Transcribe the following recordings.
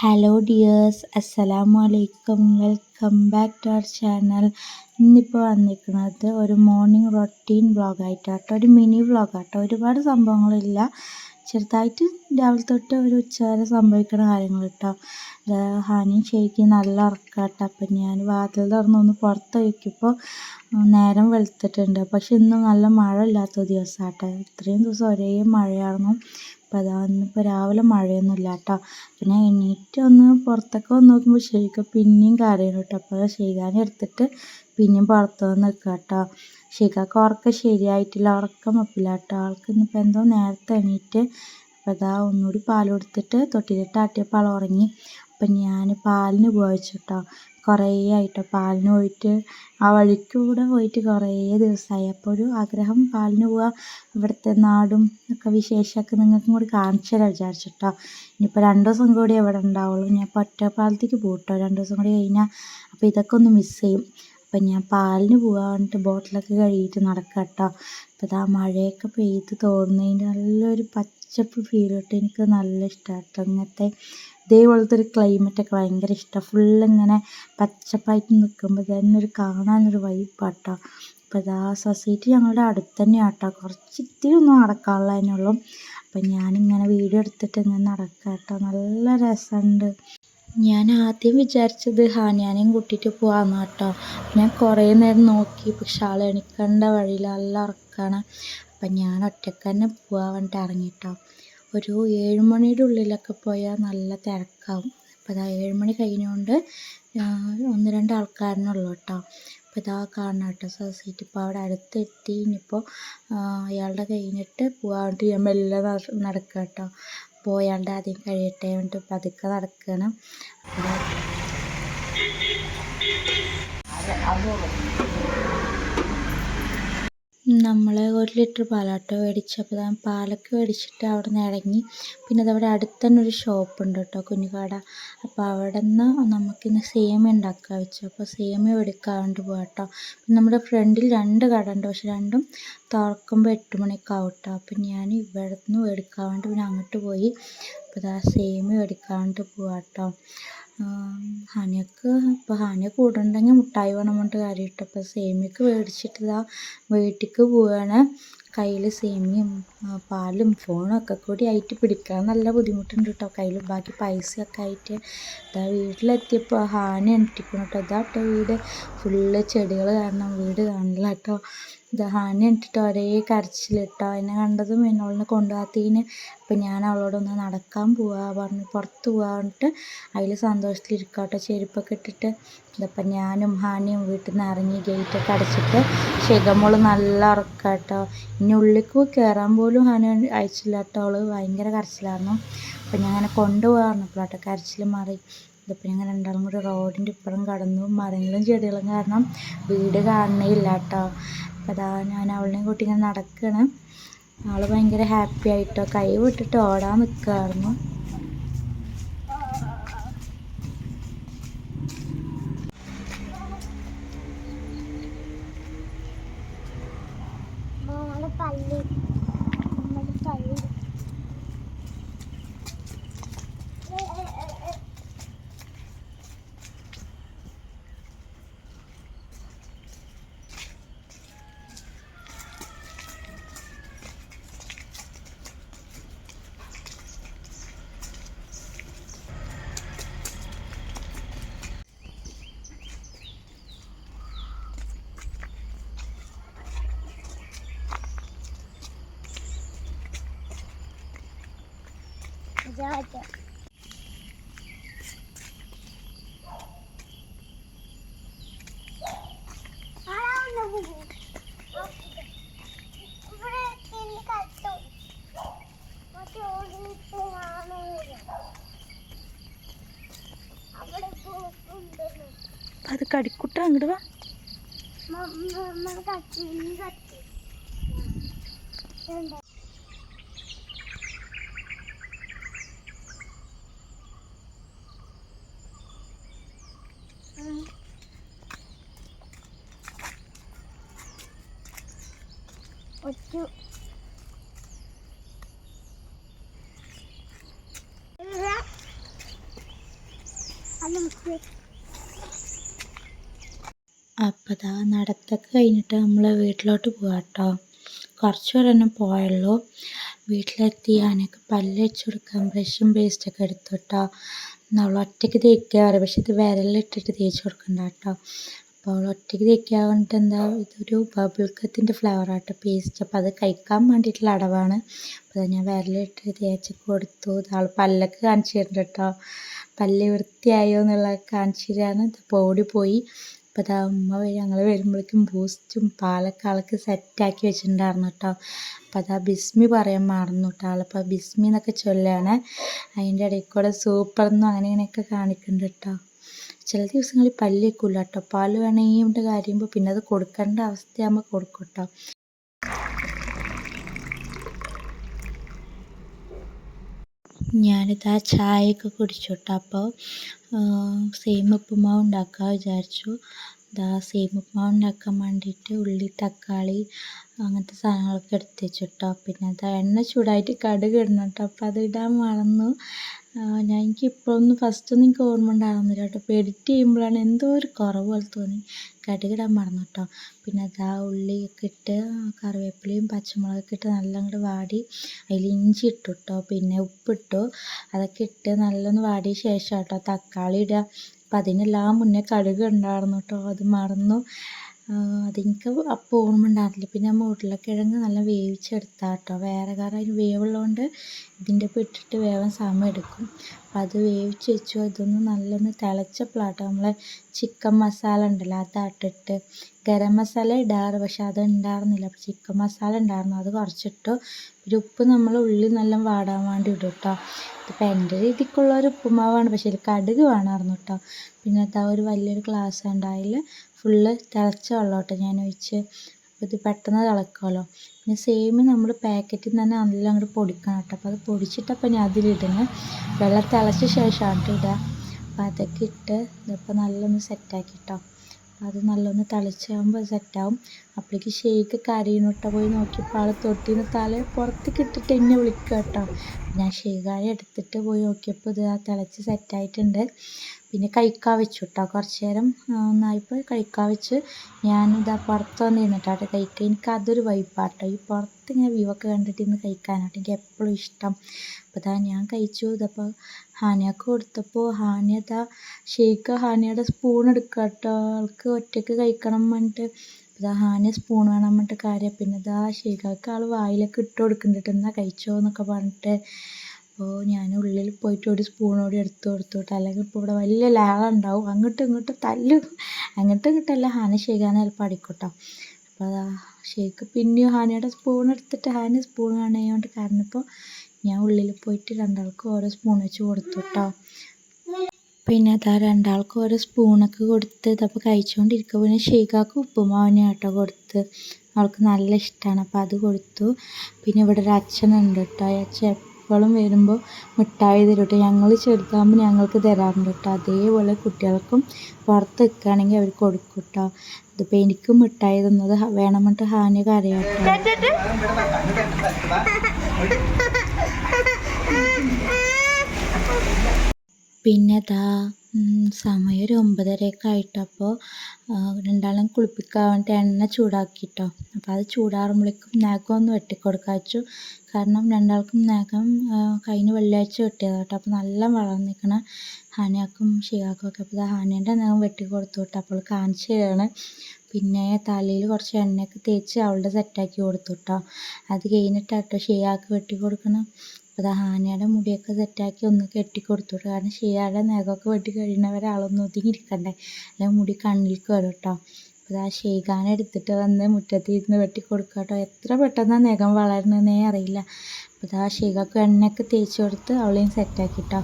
Hello dears അസ്സലാമു അലൈക്കും welcome back to our channel ഇന്നിപ്പോൾ വന്നിരിക്കുന്നത് ഒരു മോർണിംഗ് റൊട്ടീൻ വ്ളോഗായിട്ടാട്ടോ ഒരു മിനി വ്ളോഗാട്ടോ ഒരുപാട് സംഭവങ്ങളില്ല. ചെറുതായിട്ട് രാവിലെ തൊട്ട് ഒരു ഉച്ച വരെ സംഭവിക്കുന്ന കാര്യങ്ങൾ കേട്ടോ ഹാനി ഷെയ്ക്ക് നല്ല ഉറക്കാട്ടോ. അപ്പം ഞാൻ വാതിൽ തുറന്നൊന്ന് പുറത്ത് വയ്ക്കുമ്പോൾ നേരം വെളുത്തിട്ടുണ്ട്. പക്ഷെ ഇന്ന് നല്ല മഴ ഇല്ലാത്ത ദിവസമാട്ടോ ഇത്രയും ദിവസം ഒരേ മഴയായിരുന്നു. അപ്പോൾ രാവിലെ മഴയൊന്നുമില്ല കേട്ടോ പിന്നെ എണീറ്റ് ഒന്ന് പുറത്തൊക്കെ വന്ന് നോക്കുമ്പോൾ ശരിക്കും പിന്നെയും കരയുന്നു കേട്ടോ. അപ്പോൾ ഷെയ്ഖാനെ എടുത്തിട്ട് പിന്നെയും പുറത്ത് വന്ന് നിൽക്കുക കേട്ടോ. ഷെയ്ഖാക്ക് ഉറക്കം ശരിയായിട്ടില്ല. ഉറക്കം വെപ്പില്ല കേട്ടോ. ആൾക്ക് ഇന്നിപ്പോൾ എന്തോ നേരത്തെ എണീറ്റ് അപ്പോൾ അതാ ഒന്നുകൂടി പാൽ കൊടുത്തിട്ട് തൊട്ടിലിട്ട് ആട്ടിയപ്പോൾ ആൾ ഉറങ്ങി. അപ്പം ഞാൻ പാലിന് പോകാൻ വെച്ചു കുറേ ആയിട്ട് പാലിന് പോയിട്ട് ആ വഴിക്കൂടെ പോയിട്ട് കുറേ ദിവസമായി. അപ്പോൾ ഒരു ആഗ്രഹം പാലിന് പോവാൻ ഇവിടുത്തെ നാടും ഒക്കെ വിശേഷമൊക്കെ നിങ്ങൾക്കും കൂടി കാണിച്ചു തരാം വിചാരിച്ചിട്ടോ. ഇനിയിപ്പോൾ രണ്ട് ദിവസം കൂടി എവിടെ ഉണ്ടാവുള്ളൂ. ഞാൻ ഇപ്പോൾ ഒറ്റപ്പാലത്തേക്ക് പോട്ടോ രണ്ട് ദിവസം കൂടി കഴിഞ്ഞാൽ അപ്പോൾ ഇതൊക്കെ ഒന്ന് മിസ് ചെയ്യും. അപ്പം ഞാൻ പാലിന് പോകാൻ വേണ്ടിയിട്ട് ബോട്ടിലൊക്കെ കഴുകിയിട്ട് നടക്കാം കേട്ടോ അപ്പോൾ ഇതാ മഴയൊക്കെ പെയ്ത് തോന്നുന്നതിന്റെ നല്ലൊരു പച്ചപ്പ് ഫീൽ കിട്ടും എനിക്ക് നല്ല ഇഷ്ടമാണ് കേട്ടോ ഇങ്ങനത്തെ ഇതേപോലത്തെ ഒരു ക്ലൈമറ്റൊക്കെ ഭയങ്കര ഇഷ്ടമാണ് ഫുള്ളിങ്ങനെ പച്ചപ്പായിട്ട് നിൽക്കുമ്പോൾ തന്നെ ഒരു കാണാനൊരു വൈബാട്ടോ അപ്പോൾ ഇതാ സൊസൈറ്റി ഞങ്ങളുടെ അടുത്ത് തന്നെ ആട്ടോ കുറച്ച് ഇത്തിരി ഒന്നും നടക്കാനുള്ളതന്നെ ഉള്ളൂ. അപ്പം ഞാനിങ്ങനെ വീഡിയോ എടുത്തിട്ട് ഇങ്ങനെ നടക്കാം കേട്ടോ നല്ല രസമുണ്ട് ഞാൻ ആദ്യം വിചാരിച്ചത് ഹാനിയാനെയും കൂട്ടിയിട്ട് പോകാമെന്ന് കേട്ടോ ഞാൻ കുറേ നേരം നോക്കി. പക്ഷെ ആൾ എണിക്കേണ്ട വഴിയിൽ നല്ല ഉറക്കമാണ് അപ്പം ഞാൻ ഒറ്റയ്ക്ക് തന്നെ പോകാൻ വേണ്ടിയിട്ട് ഇറങ്ങി കേട്ടോ ഒരു ഏഴ് മണിയുടെ ഉള്ളിലൊക്കെ പോയാൽ നല്ല തിരക്കാവും. അപ്പോൾ ഇതാ ഏഴ് മണി കഴിഞ്ഞുകൊണ്ട് ഒന്ന് രണ്ട് ആൾക്കാരനുള്ളൂ കേട്ടോ. അപ്പോൾ ഇതാ കാണണം കേട്ടോ സൊസൈറ്റി. ഇപ്പോൾ അവിടെ അടുത്തെത്തി ഇനിയിപ്പോൾ അയാളുടെ കഴിഞ്ഞിട്ട് പോകാണ്ട് ഞാൻ മെല്ലെ നടക്കുക കേട്ടോ. അപ്പോൾ അയാളുടെ ആദ്യം കഴിയട്ടെ എന്നിട്ട് പതുക്കെ നടക്കുകയാണ് നമ്മൾ ഒരു ലിറ്റർ പാലാട്ടോ മേടിച്ചത് അപ്പോൾ ഞാൻ പാലൊക്കെ മേടിച്ചിട്ട് അവിടെ നിന്ന് ഇറങ്ങി. പിന്നെ അതവിടെ അടുത്ത് തന്നെ ഒരു ഷോപ്പ് ഉണ്ട് കേട്ടോ കുഞ്ഞുകാട. അപ്പോൾ അവിടെ നിന്ന് നമുക്കിന്ന് സേമിയ ഉണ്ടാക്കുക വെച്ചു. അപ്പോൾ സേമിയ എടുക്കാൻ വേണ്ടി പോകാം കേട്ടോ നമ്മുടെ ഫ്രണ്ടിൽ രണ്ട് കട ഉണ്ട് പക്ഷെ രണ്ടും തുറക്കുമ്പോൾ എട്ട് മണിയൊക്കെ ആവും കേട്ടോ അപ്പം ഞാൻ ഇവിടെ നിന്ന് എടുക്കാൻ വേണ്ടി പിന്നെ അങ്ങോട്ട് പോയി. അപ്പോൾ ഇതാ സേമിയ എടുക്കാൻ വേണ്ടി പോകാം കേട്ടോ ഹനിയക്ക് ഇപ്പോൾ ഹനിയ കൂടുണ്ടെങ്കിൽ മുട്ടായി വേണം പറഞ്ഞിട്ട് കാര്യമിട്ട് അപ്പോൾ സേമിയക്ക് മേടിച്ചിട്ട് ഇതാ വീട്ടിലേക്ക് പോവുകയാണ് കയ്യിൽ സേമിയയും പാലും ഫോണൊക്കെ കൂടി ആയിട്ട് പിടിക്കാൻ നല്ല ബുദ്ധിമുട്ടുണ്ട് കേട്ടോ കയ്യിൽ ബാക്കി പൈസയൊക്കെ ആയിട്ട് ഇതാ വീട്ടിലെത്തിയപ്പോൾ ഹാനി അണിട്ടിക്കണം കേട്ടോ ഇതാ കേട്ടോ വീട്. ഫുള്ള് ചെടികൾ കാരണം വീട് കാണില്ല കേട്ടോ ഇത് ഹാനി ഇട്ടിട്ട് ഒരേ കരച്ചിലിട്ടോ. എന്നെ കണ്ടതും എന്നോളിനെ കൊണ്ടുപോകാത്തതിന് അപ്പം ഞാൻ അവളോടൊന്ന് നടക്കാൻ പോവാ. പറഞ്ഞ് പുറത്ത് പോവാ പറഞ്ഞിട്ട് അതിൽ സന്തോഷത്തിലിരിക്കാട്ടോ. ചെരുപ്പൊക്കെ ഇട്ടിട്ട് ഇതിപ്പം ഞാനും ഹാനിയും വീട്ടിൽ നിന്ന് ഇറങ്ങി ഗേറ്റൊക്കെ അടച്ചിട്ട് ശിഖമോൾ നല്ല ഉറക്കാട്ടോ. ഇനി ഉള്ളിലേക്ക് കയറാൻ പോലും ഹാനി അയച്ചില്ല കേട്ടോ അവൾ ഭയങ്കര കരച്ചിലായിരുന്നു. അപ്പം ഞാൻ അങ്ങനെ കൊണ്ടുപോകാൻ പറഞ്ഞപ്പോഴാട്ടോ കരച്ചിൽ മാറി. ഇതിപ്പോൾ ഞങ്ങൾ രണ്ടാളും കൂടി റോഡിന്റെ ഇപ്പുറം കടന്നു. മരങ്ങളും ചെടികളും കാരണം വീട് കാണണേ ഇല്ല കേട്ടോ അതാ ഞാൻ അവളെയും കൂട്ടി ഇങ്ങനെ നടക്കുകയാണ് ആൾ ഭയങ്കര ഹാപ്പി ആയിട്ടോ കൈ വിട്ടിട്ട് ഓടാൻ നിൽക്കുമായിരുന്നു പള്ളി പള്ളി Jaja. അത് കടിക്കുട്ട അങ്ങോട്ട് വാ ഒറ്റ അപ്പോൾ ദാ നടത്തൊക്കെ കഴിഞ്ഞിട്ട് നമ്മൾ വീട്ടിലോട്ട് പോകാം കേട്ടോ കുറച്ച് തന്നെ പോയുള്ളൂ. വീട്ടിലെത്തി ആനക്ക് പല്ല് വെച്ച് കൊടുക്കാൻ ബ്രഷും പേസ്റ്റൊക്കെ എടുത്തു കേട്ടോ. നമ്മൾ ഒറ്റയ്ക്ക് തേക്കുക പറയും പക്ഷെ ഇത് വിരലിട്ടിട്ട് തേച്ച് കൊടുക്കണ്ട കേട്ടോ. അപ്പോൾ അവൾ ഒറ്റയ്ക്ക് വേണ്ടിയിട്ട് എന്താ ഇതൊരു ബബിൾക്കത്തിന്റെ ഫ്ലേവറാട്ടോ പേസ്റ്റ് അപ്പോൾ അത് കഴിക്കാൻ വേണ്ടിയിട്ടുള്ള അടവാണ്. അപ്പോൾ ഞാൻ വിരലിട്ട് തേച്ച് കൊടുത്തു. ആൾ പല്ലൊക്കെ കാണിച്ചു തരുന്നുണ്ട് കേട്ടോ. പല്ല് വൃത്തിയായോ എന്നുള്ള കാണിച്ചു തരാണ്. ഇപ്പോൾ ഓടിപ്പോയി. അപ്പോൾ അതാ അമ്മ ഞങ്ങൾ വരുമ്പോഴേക്കും ബൂസ്റ്റും പാലൊക്കെ ആൾക്ക് സെറ്റാക്കി വെച്ചിട്ടുണ്ടായിരുന്നു കേട്ടോ. അപ്പോൾ അതാ ബിസ്മി പറയാൻ മറന്നു കേട്ടോ ആളിപ്പോൾ ബിസ്മി എന്നൊക്കെ ചൊല്ലാണ്. അതിന്റെ ഇടയിൽ കൂടെ സൂപ്പർ എന്നും അങ്ങനെ ഇങ്ങനെയൊക്കെ കാണിക്കുന്നുണ്ട് കേട്ടോ. ചില ദിവസങ്ങളിൽ പല്ല് വെക്കില്ല കേട്ടോ പാൽ വേണമെങ്കിൽ കാര്യമ്പോൾ പിന്നെ അത് കൊടുക്കേണ്ട അവസ്ഥയാകുമ്പോൾ കൊടുക്കും കേട്ടോ ഞാനിതാ ചായയൊക്കെ കുടിച്ചു കേട്ടോ അപ്പോൾ സെയിം ഉപ്പുമാവ് ഉണ്ടാക്കാൻ വിചാരിച്ചു. ഇതാ സെയിം ഉപ്പുമാവ് ഉണ്ടാക്കാൻ വേണ്ടിയിട്ട് ഉള്ളി തക്കാളി അങ്ങനത്തെ സാധനങ്ങളൊക്കെ എടുത്ത് വെച്ചു കേട്ടോ പിന്നെ അതാ എണ്ണ ചൂടായിട്ട് കടുക് ഇടണം കേട്ടോ അപ്പോൾ അത് ഇടാൻ മറന്നു. ഞാൻ എനിക്ക് ഇപ്പോഴൊന്നും ഫസ്റ്റൊന്നും എനിക്ക് ഓർമ്മ ഉണ്ടാകുന്നില്ല കേട്ടോ. അപ്പോൾ എഡിറ്റ് ചെയ്യുമ്പോഴാണ് എന്തോ ഒരു കുറവ് പോലെ തോന്നി. കടുകിടാൻ മറന്നു കേട്ടോ. പിന്നെ അതാ ഉള്ളിയൊക്കെ ഇട്ട് കറിവേപ്പിലയും പച്ചമുളകൊക്കെ ഇട്ട് നല്ല അങ്ങോട്ട് വാടി. അതിൽ ഇഞ്ചി ഇട്ടു കേട്ടോ പിന്നെ ഉപ്പിട്ടു. അതൊക്കെ ഇട്ട് നല്ലൊന്ന് വാടിയ ശേഷം കേട്ടോ തക്കാളി ഇടുക. അപ്പം അതിനെല്ലാം മുന്നേ കടുക് ഉണ്ടായിരുന്നു കേട്ടോ അത് മറന്നു. അതെനിക്ക് അപ്പോൾ ഓർമ്മ ഉണ്ടായിരുന്നില്ല. പിന്നെ ഉരുളക്കിഴങ്ങ് നല്ല വേവിച്ചെടുത്താൽ കേട്ടോ വേറെ കാരണം അതിന് വേവുള്ളതുകൊണ്ട് ഇതിന്റെ ഒപ്പം ഇട്ടിട്ട് വേവാൻ സമയം എടുക്കും. അത് വേവിച്ച് വെച്ചു. അതൊന്ന് നല്ലൊന്ന് തിളച്ചപ്പോഴാട്ടോ നമ്മളെ ചിക്കൻ മസാല ഉണ്ടല്ലോ അതാട്ടിട്ട് ഗരം മസാല ഇടാറ് പക്ഷെ അത് ഉണ്ടായിരുന്നില്ല. അപ്പോൾ ചിക്കൻ മസാല ഉണ്ടായിരുന്നു. അത് കുറച്ചിട്ടു. പിന്നെ ഉപ്പ് നമ്മൾ ഉള്ളി നല്ല വാടാൻ വേണ്ടി ഇടും കേട്ടോ ഇതിപ്പോൾ എന്റെ രീതിക്കുള്ള ഒരു ഉപ്പുമാവാണ് പക്ഷേ കടുക് വേണമായിരുന്നു കേട്ടോ പിന്നെ അതാ ഒരു വലിയൊരു ഗ്ലാസ് ഉണ്ട് അതിൽ ഫുള്ള് തിളച്ച വെള്ളം ഞാൻ ഒഴിച്ച് അപ്പോൾ ഇത് പെട്ടെന്ന് തിളക്കുമല്ലോ പിന്നെ സെയിം നമ്മൾ പാക്കറ്റിൽ നിന്ന് തന്നെ നല്ല അങ്ങോട്ട് പൊടിക്കണം കേട്ടോ അപ്പോൾ അത് പൊടിച്ചിട്ടപ്പോൾ ഞാൻ അതിലിടുന്നത് വെള്ളം തിളച്ച ശേഷമാണ് കേട്ടോ ഇടുക അപ്പോൾ അതൊക്കെ ഇട്ട് ഇതിപ്പോൾ നല്ലൊന്ന് സെറ്റാക്കി കേട്ടോ അത് നല്ലൊന്ന് തിളച്ചാകുമ്പോൾ സെറ്റാവും അപ്പോഴേക്ക് ഷെയ്ക്ക് കരയുന്നു കേട്ടോ പോയി നോക്കിയപ്പോൾ ആൾ തൊട്ടിന്ന് തല പുറത്തേക്ക് ഇട്ടിട്ട് എന്നെ വിളിക്കുക കേട്ടോ ഞാൻ ഷെയ്ക്കാരെ എടുത്തിട്ട് പോയി നോക്കിയപ്പോൾ ഇത് ആ തിളച്ച് സെറ്റായിട്ടുണ്ട് പിന്നെ കഴിക്കാൻ വെച്ചു കേട്ടോ കുറച്ച് നേരം ഒന്നായപ്പോൾ കഴിക്കാൻ വെച്ച് ഞാനിതാ പുറത്ത് വന്ന് നിന്നിട്ടാട്ടോ കഴിക്കുക എനിക്ക് അതൊരു വൈപ്പാട്ടോ ഈ പുറത്ത് ഇങ്ങനെ വ്യൂ ഒക്കെ കണ്ടിട്ട് ഇന്ന് കഴിക്കാനാട്ടോ എനിക്ക് എപ്പോഴും ഇഷ്ടം. അപ്പോൾ ഇതാ ഞാൻ കഴിച്ചു. ഇതപ്പോൾ ഹാനിയൊക്കെ കൊടുത്തപ്പോൾ ഹാനി അതാ ഷെയ്ക്ക് ഹാനിയുടെ സ്പൂൺ എടുക്കുക കേട്ടോ ആൾക്ക് ഒറ്റയ്ക്ക് കഴിക്കണം പറഞ്ഞിട്ട് ഇതാ ഹാനിയ സ്പൂൺ വേണം പറഞ്ഞിട്ട് കാര്യം. പിന്നെ ഇതാ ഷെയ്ഖാക്ക് ആൾ വായിലൊക്കെ ഇട്ട് കൊടുക്കുന്നുണ്ട്. എന്നാ കഴിച്ചോ എന്നൊക്കെ പറഞ്ഞിട്ട്. അപ്പോൾ ഞാൻ ഉള്ളിൽ പോയിട്ട് ഒരു സ്പൂണോടി എടുത്ത് കൊടുത്തു കേട്ടോ അല്ലെങ്കിൽ ഇപ്പോൾ ഇവിടെ വലിയ ലാളുണ്ടാവും അങ്ങോട്ടും ഇങ്ങോട്ടും തല്ലും. അങ്ങോട്ടും ഇങ്ങോട്ടല്ല ഹാന ഷെയ്ഖാനെ ചിലപ്പോൾ അടിക്കും കേട്ടോ അപ്പോൾ അതാ ഷെയ്ഖ് പിന്നെയും ഹാനയുടെ സ്പൂൺ എടുത്തിട്ട് ഹാന സ്പൂൺ വേണേയോണ്ട് കാരണം ഇപ്പോൾ ഞാൻ ഉള്ളിൽ പോയിട്ട് രണ്ടാൾക്കും ഓരോ സ്പൂൺ വെച്ച് കൊടുത്തു കേട്ടോ പിന്നെ അതാ രണ്ടാൾക്കും ഓരോ സ്പൂണൊക്കെ കൊടുത്ത് ഇതപ്പോൾ കഴിച്ചുകൊണ്ടിരിക്കുക. പിന്നെ ഷെയ്ഖാക്ക് ഉപ്പുമാവിന് കേട്ടോ കൊടുത്ത്. അവൾക്ക് നല്ല ഇഷ്ടമാണ് അപ്പോൾ അത് കൊടുത്തു. പിന്നെ ഇവിടെ ഒരു അച്ഛനുണ്ട് കേട്ടോ. അച്ഛൻ എപ്പോഴും വരുമ്പോൾ മിഠായി തരും കേട്ടോ. ഞങ്ങൾ ചെറുതാകുമ്പോൾ ഞങ്ങൾക്ക് തരാറുണ്ട് കേട്ടോ. അതേപോലെ കുട്ടികൾക്കും പുറത്ത് നിൽക്കുകയാണെങ്കിൽ അവർ കൊടുക്കും കേട്ടോ. ഇതിപ്പോൾ എനിക്കും മിഠായി തന്നത് വേണമെന്നിട്ട് ഹാനിയൊക്കെ അറിയാം കേട്ടോ. പിന്നെ ദാ സമയം ഒരു ഒമ്പതരയൊക്കെ ആയിട്ടപ്പോൾ രണ്ടാളും കുളിപ്പിക്കാൻ വേണ്ടിയിട്ട് എണ്ണ ചൂടാക്കിയിട്ടോ അപ്പോൾ അത് ചൂടാറുമ്പോഴേക്കും നഖം ഒന്ന് വെട്ടിക്കൊടുക്കാൻ വെച്ചു കാരണം രണ്ടാൾക്കും നാഗം കഴിഞ്ഞ വെള്ളിയാഴ്ച വെട്ടിയതാണ് കേട്ടോ അപ്പോൾ നല്ല വളർന്നു നിൽക്കണ ഹാനിയാക്കും ഷിയാക്കും ഒക്കെ അപ്പോൾ ഹാനിയുടെ നഖം വെട്ടിക്കൊടുത്തു കേട്ടോ അപ്പോൾ കാണിച്ചു പിന്നെ തലയിൽ കുറച്ച് എണ്ണയൊക്കെ തേച്ച് അവളുടെ സെറ്റാക്കി കൊടുത്തു കേട്ടോ അത് കഴിഞ്ഞിട്ടാട്ടോ ഷിയാക്ക് വെട്ടി അപ്പോൾ ഹാനിയുടെ മുടിയൊക്കെ സെറ്റാക്കി ഒന്ന് കെട്ടിക്കൊടുത്തു കാരണം ഷിയായുടെ നഖമൊക്കെ വെട്ടി കഴിയുന്നവരെ ആളൊന്ന് ഒതുങ്ങിയിരിക്കണ്ടേ അല്ലെങ്കിൽ മുടി കണ്ണിലേക്ക് വരും കേട്ടോ. അപ്പോൾ ആ ഷെയ്ഖാനെ എടുത്തിട്ട് വന്ന് മുറ്റത്തിരുന്ന് വെട്ടി കൊടുക്കുക കേട്ടോ. എത്ര പെട്ടെന്നാണ് നഖം വളരണമെന്നേ അറിയില്ല. അപ്പോൾ ആ ഷെയ്ഖക്ക് എണ്ണയൊക്കെ തേച്ച് കൊടുത്ത് അവളെയും സെറ്റാക്കി കേട്ടോ.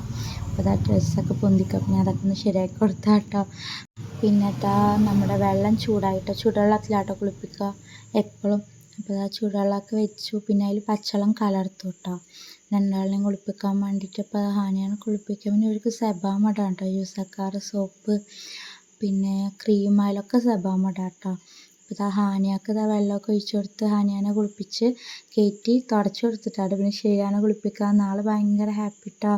അപ്പോൾ ആ ഡ്രസ്സൊക്കെ പൊന്തിക്കുക പിന്നെ അതൊക്കെ ഒന്ന് ശരിയാക്കി കൊടുത്താൽ കേട്ടോ. പിന്നെ അതാ നമ്മുടെ വെള്ളം ചൂടായിട്ടോ. ചൂടുവെള്ളത്തിലാട്ടോ കുളിപ്പിക്കുക എപ്പോഴും അപ്പോൾ ആ ചൂടുവെള്ളമൊക്കെ വെച്ചു. പിന്നെ അതിൽ പച്ചവെള്ളം കലർത്തു കേട്ടോ. രണ്ടാളിനെയും കുളിപ്പിക്കാൻ വേണ്ടിയിട്ട് അപ്പോൾ ഹാനിയാണ് കുളിപ്പിക്കുക. പിന്നെ ഇവർക്ക് സെബാം ഇടാം കേട്ടോ യൂസക്കാറ് സോപ്പ് പിന്നെ ക്രീം ആയാലൊക്കെ സെബാം ഇടാം കേട്ടോ അപ്പോൾ ഇതാ ഹാനിയാക്ക് ഇതാ വെള്ളമൊക്കെ ഒഴിച്ച് കൊടുത്ത് ഹാനിയാനെ കുളിപ്പിച്ച് കയറ്റി തുടച്ചു കൊടുത്തിട്ടാണ് പിന്നെ ഷെയ്യാനെ കുളിപ്പിക്കാൻ നാളെ ഭയങ്കര ഹാപ്പി കേട്ടോ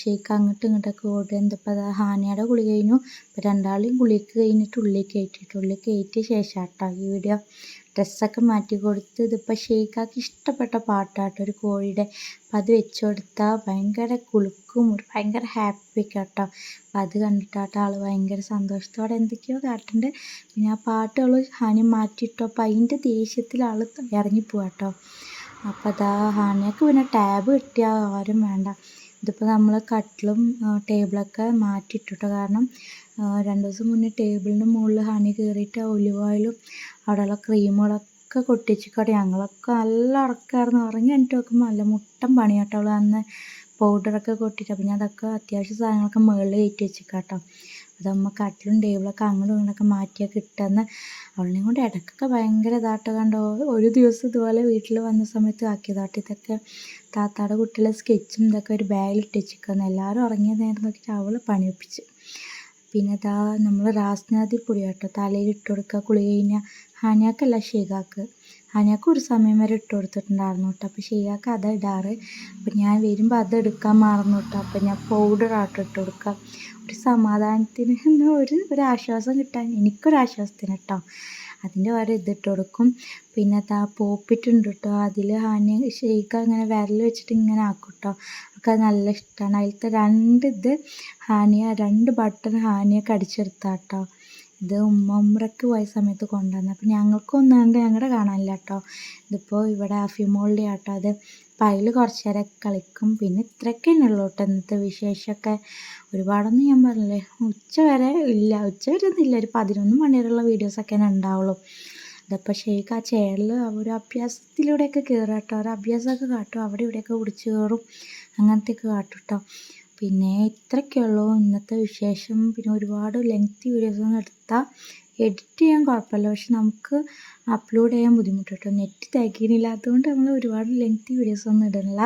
ഷെയ്ക്ക് അങ്ങോട്ടും ഇങ്ങോട്ടൊക്കെ ഓടുക എന്തപ്പോൾ അതാ ഹാനിയുടെ കുളി കഴിഞ്ഞു. ഇപ്പോൾ രണ്ടാളെയും കുളിക്ക് കഴിഞ്ഞിട്ട് ഉള്ളിൽ കയറ്റിയിട്ട് ഉള്ളിൽ കയറ്റിയ ശേഷം കേട്ടോ ഈ വീഡിയോ ഡ്രസ്സൊക്കെ മാറ്റി കൊടുത്ത് ഇതിപ്പോൾ ഷെയ്ഖാക്ക് ഇഷ്ടപ്പെട്ട പാട്ടാട്ടോ ഒരു കോഴിയുടെ. അപ്പം അത് വെച്ച് കൊടുത്താൽ ഭയങ്കര കുളുക്കും ഒരു ഭയങ്കര ഹാപ്പി കേട്ടോ അപ്പം അത് കണ്ടിട്ടാട്ടോ ആൾ ഭയങ്കര സന്തോഷത്തോടെ എന്തൊക്കെയോ കാട്ടുണ്ട്. പിന്നെ ആ പാട്ടുകൾ ഹനി മാറ്റിയിട്ടോ അപ്പം അതിന്റെ ദേഷ്യത്തിൽ ആൾ ഇറങ്ങിപ്പോവാട്ടോ. അപ്പോൾ അതാ ഹാനിയൊക്കെ പിന്നെ ടാബ് കിട്ടിയാൽ ആരും വേണ്ട. ഇതിപ്പോൾ നമ്മൾ കട്ടിലും ടേബിളൊക്കെ മാറ്റിയിട്ടിട്ടോ. കാരണം രണ്ട് ദിവസം മുന്നേ ടേബിളിന് മുകളിൽ ഹണി കയറിയിട്ട് ഒലിവ് ഓയിലും അവിടെയുള്ള ക്രീമുകളൊക്കെ കൊട്ടിച്ചിക്കോട്ടെ. ഞങ്ങളൊക്കെ നല്ല ഉറക്കമായിരുന്നു ഉറങ്ങി എണീറ്റ് നോക്കുമ്പോൾ നല്ല മുട്ടൻ പണിയാട്ടോ അവൾ അന്ന് പൗഡറൊക്കെ കൊട്ടിയിട്ട്. അപ്പം ഞാൻ അതൊക്കെ അത്യാവശ്യം സാധനങ്ങളൊക്കെ മുകളിൽ കയറ്റി വെച്ചിക്കാട്ടോ. അതമ്മ കട്ടിലും ടേബിളൊക്കെ അങ്ങോട്ടും ഇങ്ങോട്ടൊക്കെ മാറ്റിയൊക്കെ ഇട്ടെന്ന് അവളിനെയും കൊണ്ട് ഇടയ്ക്കൊക്കെ ഭയങ്കര ഇതാട്ടോ കണ്ടോ. ഒരു ദിവസം ഇതുപോലെ വീട്ടിൽ വന്ന സമയത്ത് ആക്കിയതാട്ടോ ഇതൊക്കെ. താത്താടെ കുട്ടികളെ സ്കെച്ചും ഇതൊക്കെ ഒരു ബാഗിൽ ഇട്ട് വെച്ചിരിക്കുന്നു എല്ലാവരും ഉറങ്ങിയ നേരം നോക്കിയിട്ട് അവൾ പണിയൊപ്പിച്ച്. പിന്നെ ഇതാ നമ്മൾ രാസ്നാദി പൊടി കേട്ടോ. തലയിൽ ഇട്ട് കൊടുക്കുക കുളി കഴിഞ്ഞാൽ ഹാനിയാക്കല്ല ഷെയ്ഖാക്ക് ഹാനിയാക്ക് ഒരു സമയം വരെ ഇട്ട് കൊടുത്തിട്ടുണ്ടായിരുന്നു കേട്ടോ. അപ്പോൾ ഷെയ്ഖാക്ക് അതാ ഇടാറ്. അപ്പം ഞാൻ വരുമ്പോൾ അത് എടുക്കാൻ മറന്നു കേട്ടോ. അപ്പം ഞാൻ പൗഡർ ആട്ടോ ഇട്ട് കൊടുക്കുക. ഒരു സമാധാനത്തിന് ഒരു ഒരു ആശ്വാസം കിട്ടാൻ. എനിക്കൊരാശ്വാസത്തിന് കേട്ടോ. അതിന്റെ വരെ ഇതിട്ട് കൊടുക്കും. പിന്നെ താ പോപ്പിട്ടുണ്ട് കേട്ടോ അതിൽ ഹാനി ഷെയ്ക്ക് അങ്ങനെ വിരൽ വെച്ചിട്ട് ഇങ്ങനെ ആക്കും കേട്ടോ ഒക്കെ നല്ല ഇഷ്ടമാണ് അതിലത്തെ രണ്ട് ഇത് ഹാനിയ രണ്ട് ബട്ടൺ ഹാനിയ കടിച്ചെടുത്താ കേട്ടോ ഇത് ഉമ്മ പോയ സമയത്ത് കൊണ്ടുവന്നത് അപ്പം ഞങ്ങൾക്കൊന്നാണ്ട് ഞങ്ങളുടെ കാണാനില്ല കേട്ടോ ഇതിപ്പോൾ ഇവിടെ അഫിമോളുടെ ആട്ടോ. അത് അപ്പം കുറച്ച് നേരം കളിക്കും. പിന്നെ ഇത്രയൊക്കെ ഉള്ളൂ കേട്ടോ ഇന്നത്തെ വിശേഷമൊക്കെ ഒരുപാടൊന്നും ഞാൻ പറഞ്ഞില്ലേ? ഉച്ച വരെ ഇല്ല. ഉച്ച വരെ ഒന്നും ഇല്ല. ഒരു പതിനൊന്ന് മണി വരെയുള്ള വീഡിയോസൊക്കെ തന്നെ ഉണ്ടാവുള്ളൂ. അതപ്പോൾ ശരിക്കും ആ ചേറിൽ ഒരു അഭ്യാസത്തിലൂടെയൊക്കെ കയറുക കേട്ടോ ഒരു അഭ്യാസമൊക്കെ കാട്ടും. അവിടെ ഇവിടെയൊക്കെ പിടിച്ച് കയറും അങ്ങനത്തെയൊക്കെ കാട്ടും കേട്ടോ പിന്നെ ഇത്രയൊക്കെ ഉള്ളൂ ഇന്നത്തെ വിശേഷം. പിന്നെ ഒരുപാട് ലെങ്തി വീഡിയോസ് ഒന്നും എടുത്താൽ എഡിറ്റ് ചെയ്യാൻ കുഴപ്പമില്ല. പക്ഷെ നമുക്ക് അപ്ലോഡ് ചെയ്യാൻ ബുദ്ധിമുട്ട് കേട്ടോ നെറ്റ് ഇല്ലാത്തതുകൊണ്ട് നമ്മൾ ഒരുപാട് ലെങ്തി വീഡിയോസ് ഒന്നും ഇടുന്നില്ല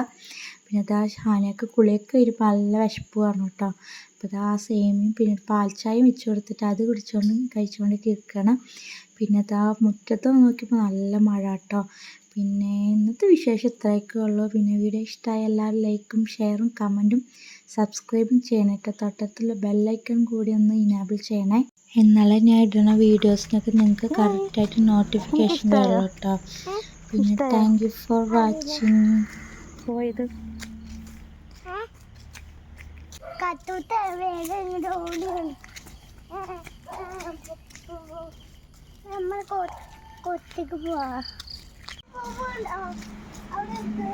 പിന്നെ അതാ ഷാനയൊക്കെ കുളിയൊക്കെ ഒരു നല്ല വിശപ്പ് പറഞ്ഞു കേട്ടോ അപ്പോൾ ഇതാ സേമിയും പിന്നെ പാൽച്ചായയും വെച്ച് കൊടുത്തിട്ട് അത് കുടിച്ചുകൊണ്ട് കഴിച്ചുകൊണ്ടൊക്കെ ഇരിക്കണം. പിന്നെ അതാ മുറ്റത്ത് നോക്കിയപ്പോൾ നല്ല മഴ കേട്ടോ പിന്നെ ഇന്നത്തെ വിശേഷം ഇത്രയൊക്കെ ഉള്ളൂ. പിന്നെ വീഡിയോ ഇഷ്ടമായ എല്ലാവരും ലൈക്കും ഷെയറും കമന്റും സബ്സ്ക്രൈബും ചെയ്യണേ കേട്ടോ തൊട്ടത്തുള്ള ബെല്ലൈക്കൺ കൂടി ഒന്ന് ഇനാബിൾ ചെയ്യണേ. എന്നാലേ ഞാൻ ഇടുന്ന വീഡിയോസിനൊക്കെ നിങ്ങൾക്ക് കറക്റ്റായിട്ട് നോട്ടിഫിക്കേഷൻ വരുള്ളൂ കേട്ടോ പിന്നെ താങ്ക് യു ഫോർ വാച്ചിങ് പോയത്. കത്തൂത്ത വേഗം ഇങ്ങോട്ട് ഓടി വന്നു. നമ്മൾ കൊത്തിക്ക് പോവാ. പോവണ്ടോ? അവിടെ ഉണ്ട്.